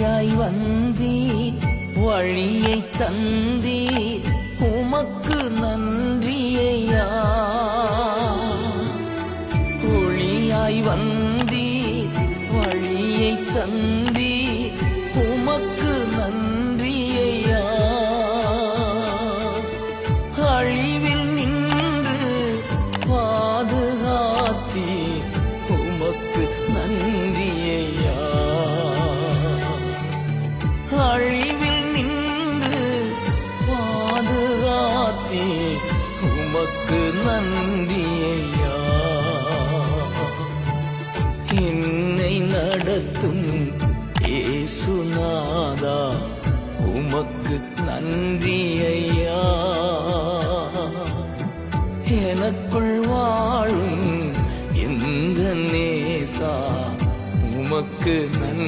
வழியாய் வந்தீர் வழியை தந்தீர் உமக்கு நன்றியையா? ஒளியாய் வந்தீர் வழியை தந்தீர். அழிவில் நின்று பாதுகாத்தே உமக்கு நன்றியையா? என்னை நடத்தும் ஏசுநாதா உமக்கு நன்றியையா? எனக்குள் வாழும் இந்த நேசா உமக்கு நன்றி